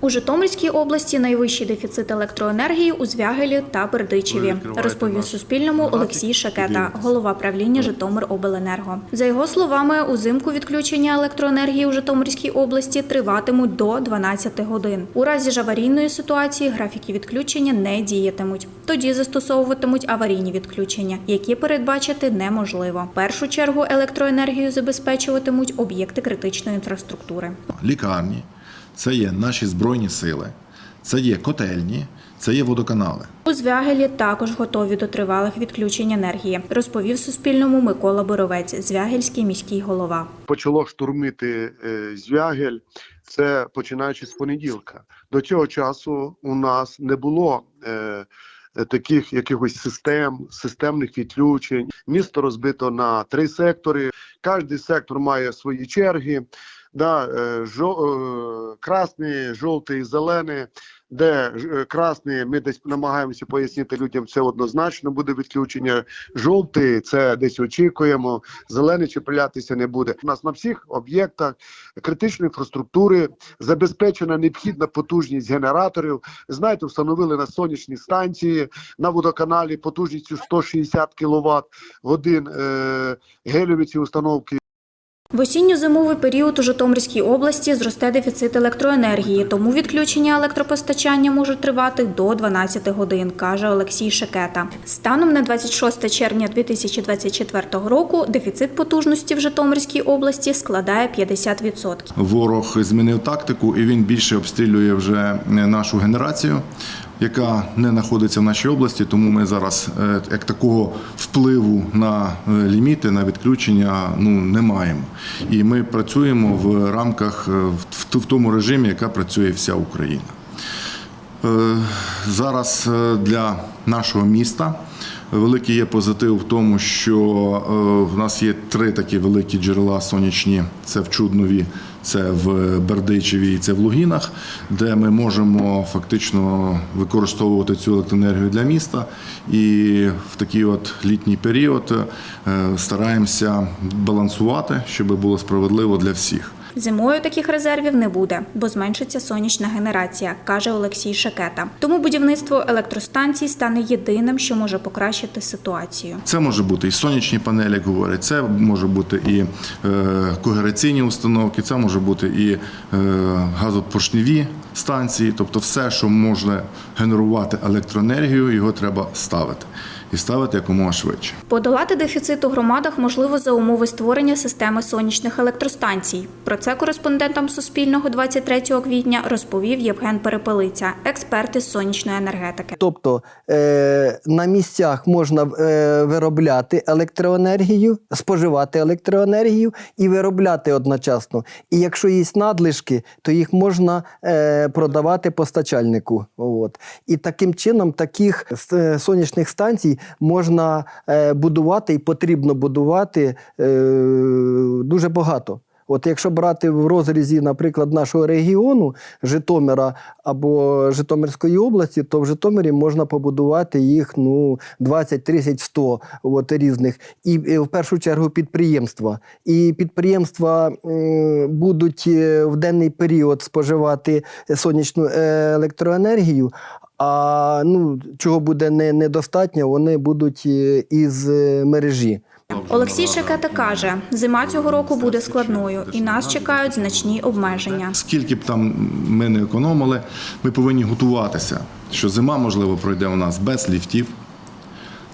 У Житомирській області найвищий дефіцит електроенергії у Звягелі та Бердичеві, розповів Суспільному Олексій Шакета, голова правління Житомиробленерго. За його словами, узимку відключення електроенергії у Житомирській області триватимуть до 12 годин. У разі ж аварійної ситуації графіки відключення не діятимуть. Тоді застосовуватимуть аварійні відключення, які передбачити неможливо. В першу чергу електроенергію забезпечуватимуть об'єкти критичної інфраструктури. лікарні, це є наші збройні сили, це є котельні, це є водоканали. У Звягелі також готові до тривалих відключень енергії, розповів Суспільному Микола Боровець, Звягельський міський голова. почало штурмити е, Звягель. Це починаючи з понеділка. До цього часу у нас не було е, е, таких якихось систем, системних відключень. Місто розбито на три сектори. Кожний сектор має свої черги. Да, е, жо, е, красний, жовтий, зелений. Де е, красний, ми десь намагаємося пояснити людям, це однозначно буде відключення. Жовтий це десь очікуємо. Зелений чіплятися не буде. У нас на всіх об'єктах критичної інфраструктури забезпечена необхідна потужність генераторів. Знаєте, встановили на сонячні станції на водоканалі потужністю 160 кВт годин е, гелеві ці установки. В осінньо-зимовий період у Житомирській області зросте дефіцит електроенергії, тому відключення електропостачання може тривати до 12 годин, каже Олексій Шекета. Станом на 26 червня 2024 року дефіцит потужності в Житомирській області складає 50%. Ворог змінив тактику і він більше обстрілює вже нашу генерацію, яка не знаходиться в нашій області. Тому ми зараз е, як такого впливу на е, ліміти, на відключення ну не маємо. І ми працюємо в рамках е, в тому режимі, яка працює вся Україна. Зараз для нашого міста великий є позитив в тому, що в нас є три такі великі джерела сонячні: це в Чуднові, це в Бердичеві і це в Лугінах, де ми можемо фактично використовувати цю електроенергію для міста. І в такий от літній період е, стараємося балансувати, щоб було справедливо для всіх. Зимою таких резервів не буде, бо зменшиться сонячна генерація, каже Олексій Шекета. Тому будівництво електростанцій стане єдиним, що може покращити ситуацію. Це може бути і сонячні панелі, як говорять, це може бути і е, когераційні установки, це може бути і е, газопоршневі станції, тобто все, що може генерувати електроенергію, його треба ставити. І ставити якомога швидше. Подолати дефіцит у громадах можливо за умови створення системи сонячних електростанцій. Про це кореспондентам Суспільного 23 квітня розповів Євген Перепелиця, експерт із сонячної енергетики. Тобто е, на місцях можна е, виробляти електроенергію, споживати електроенергію і виробляти одночасно. І якщо є надлишки, то їх можна е, продавати постачальнику. От. І таким чином таких е, сонячних станцій можна е, будувати і потрібно будувати е, дуже багато. От якщо брати в розрізі, наприклад, нашого регіону Житомира або Житомирської області, то в Житомирі можна побудувати їх ну 20, 30, 100 от, різних. І, і в першу чергу підприємства. І підприємства будуть е, в денний період споживати сонячну е, електроенергію. А ну, чого буде не, недостатньо, вони будуть е, із е, мережі. Олексій Шекета каже, зима цього року буде складною, і нас чекають значні обмеження. Скільки б там ми не економили, ми повинні готуватися, що зима, можливо, пройде у нас без ліфтів.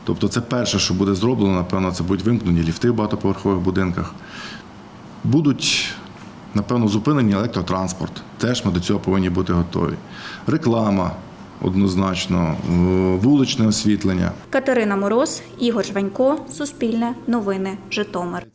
Тобто, це перше, що буде зроблено, напевно, це будуть вимкнені ліфти в багатоповерхових будинках. Будуть, напевно, зупинені електротранспорт. Теж ми до цього повинні бути готові. Реклама однозначно, вуличне освітлення. Катерина Мороз, Ігор Жванько, Суспільне, Новини, Житомир.